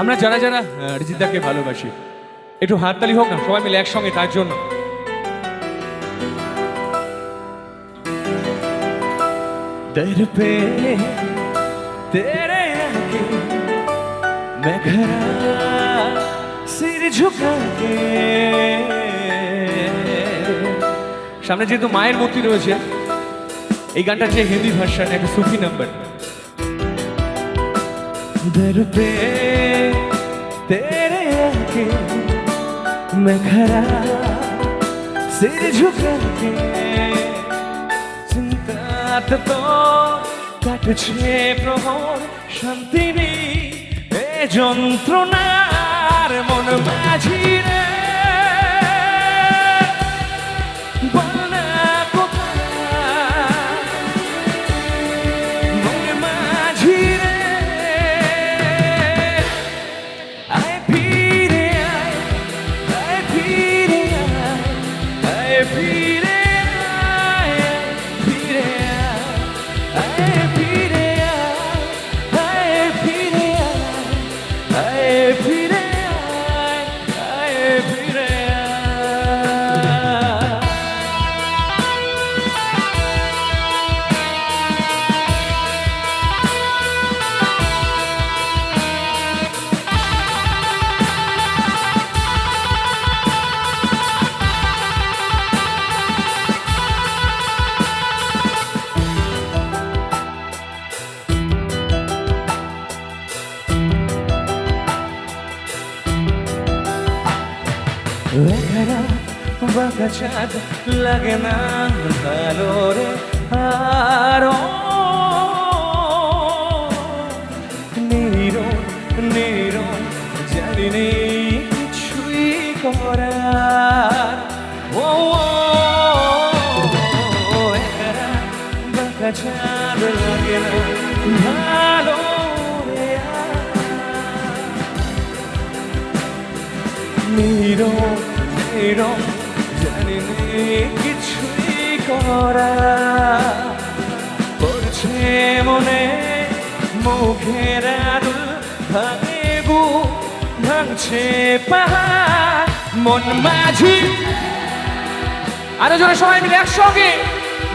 আমরা যারা যারা রিজিতাকে ভালোবাসি একটু হাততালি হোক না সবাই মিলে একসঙ্গে তার জন্য दर पे तेरे आगे मैं खड़ा सिर झुका के সামনে যেহেতু মায়ের মূর্তি রয়েছে এই গানটা যে হিন্দি ভার্সন একটা সুফি নাম্বার दर पे तेरे आगे मैं खड़ा सिर झुका के চিন্তাত তো কাটছে প্রহর শান্তি নেই এ যন্ত্রণার মন মাঝি লেখারা বাঁকা চাঁদ লাগে না ভালো রে আর নিরন নিরন জানি নেই কিছুই করার ও একারা বাঁকা চাঁদ লাগে না ভালো রে নিরো নিরো, জানি কিছুই করা। পড়ছে মনে মুখের আদুল ভাঙে বু ভাঙছে পাহাড়, মন মাঝি। আরও জোরে সবাই মিলে একসঙ্গে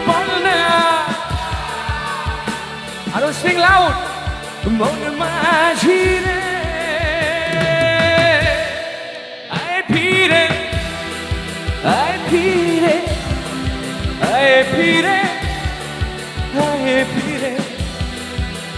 বল না আরও সিং লাউড মন মাঝি রে